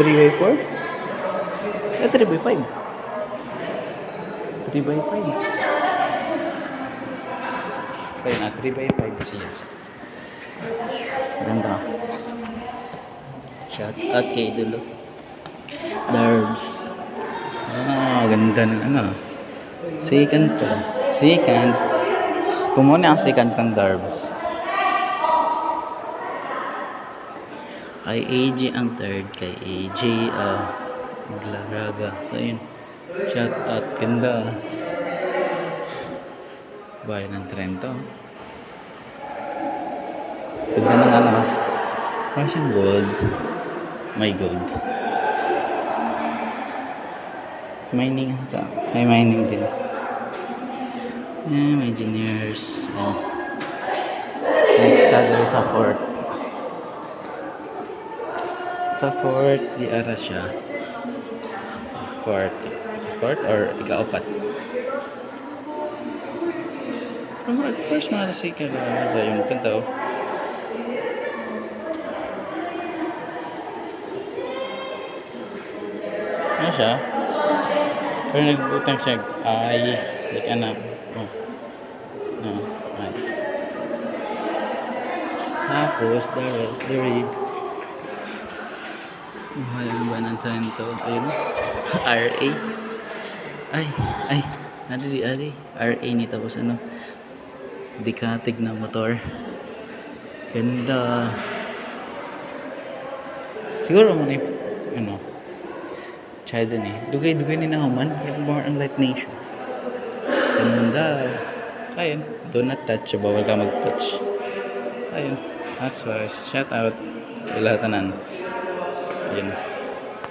3x4? Eh, 3x5. 3x5. Kaya na, 3x5 siya. Ganda. Shout out kay Dulo. Darbs. Ah, ganda ng ano. Second to. Second. Kumuna ang second kang Darbs. Kay AJ ang third. Kay AJ, ah, Glaraga. So, yun. Shout out. Ganda. Bayan ng Trento. Ganda ng ano. Parang siyang gold. May gold. Mining ata. May mining din. Yeah, may engineers. Oh. Next tayo sa fort. Sa fort, di ara siya. Fort. Fort or ika-apat? Ang first mga si ka na sa yung kanta oh. Ano siya? Pero nagbutang siya ay like ano oh. No, ay. Tapos the rest the read. Mahal ba ng Trento? Ayun. RA. Ay, ay. Di, ari? RA ni tapos ano? Dikatig na motor. Ganda. Siguro mo ni, ano, China ni. Dugay-dugay ni nahuman. Yung more on light nation. Ganda. Ayun. Do not touch. Bawal ka mag-touch. Ayun. That's why. Shout out. Sa lahat na yan.